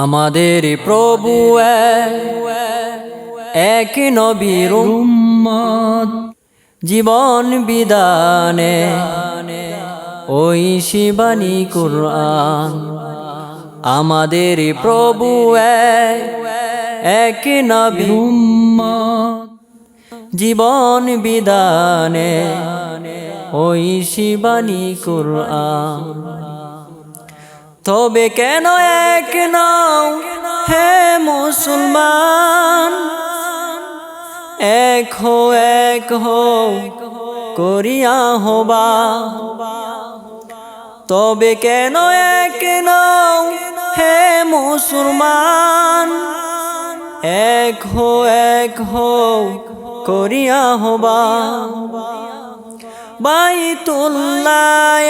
আমাদের প্রভু এক নবীর জীবন বিদানে ওই শিবানী কুরআন। আমাদের প্রভু এক নবীর জীবন বিদানে ওই শিবানী কুরআন। তবে কেন এক নাও হে মুসলমান? এক হো এক হো করিয়া হবা। তবে কেন এক নাও হে মুসলমান? এক হো এক হো করিয়া হবা। বাইতুল্লাহ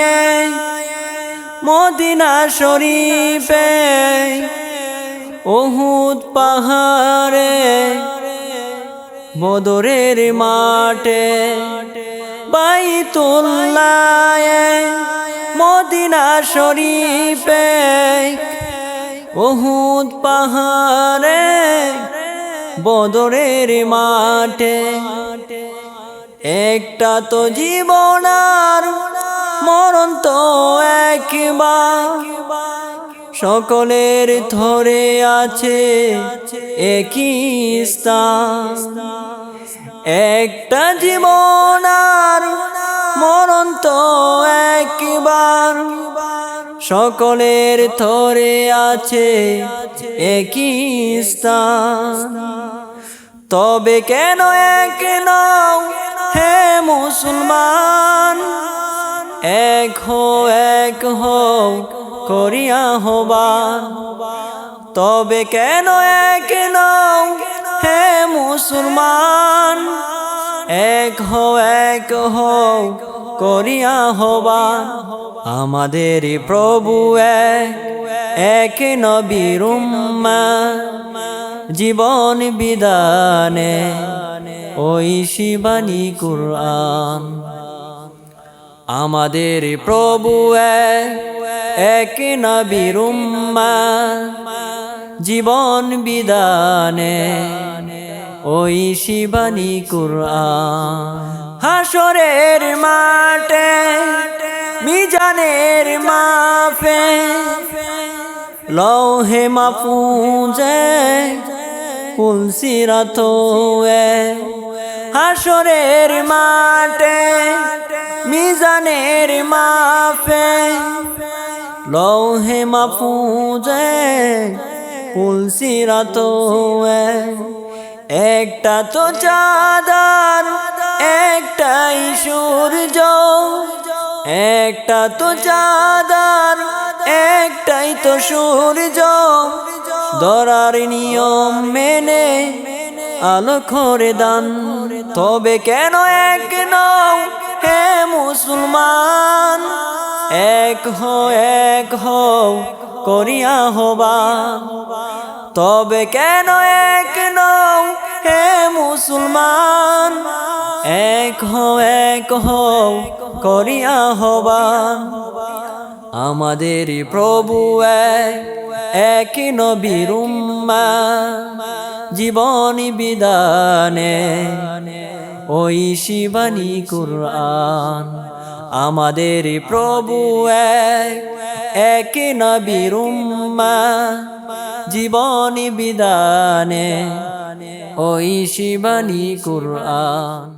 মদিনা শরীফে ওহুদ পাহাড়ে, বদরের মাঠে, বাইতুল্লাহ মদিনা শরীফে ওহুদ পাহাড়ে, বদরের মাঠে। একটা তো জীবনার মরণ তো একবার সকলের ধরে আছে একই একটা জীবনার মরণ তো একবার। সকলের ধরে আছে একই তবে কেন এক নাও হে মুসলমান? এক হো এক হো করিয়া হবা। তবে কেন এক নাও হে মুসলমান? এক হো এক হো করিয়া হবা। আমাদের প্রভু এক এক নবীর জীবন বিদানে ওই শিবানী কুরআন। আমাদের প্রভু এক নবীর উম্মা, জীবন বিদানে ওই শিবানী কুরআন। হাসরের মাঠে, মিজানের মাফে লৌহে মাফুজে কুলসিরাত হাসরের মাঠে মিজানের মাফে লৌহে মাফুজে কুলসিরাত একটা তো চাঁদার, একটাই সূর্য। একটা তো চাঁদার, একটাই তো সূর্য। দরার নিয়ম মেনে আলো করে দান তবে কেন এক নাও হে মুসলমান, এক হো এক হো করিয়া হবা। তবে কেন এক নাও হে মুসলমান, এক হো এক হো করিয়া হবা। আমাদের প্রভু এক নবীর জীবন বিদানে ওই শিবানী কুরআন। আমাদের প্রভু এক এক জীবন বিদানে ওই শিবানী কুরআন।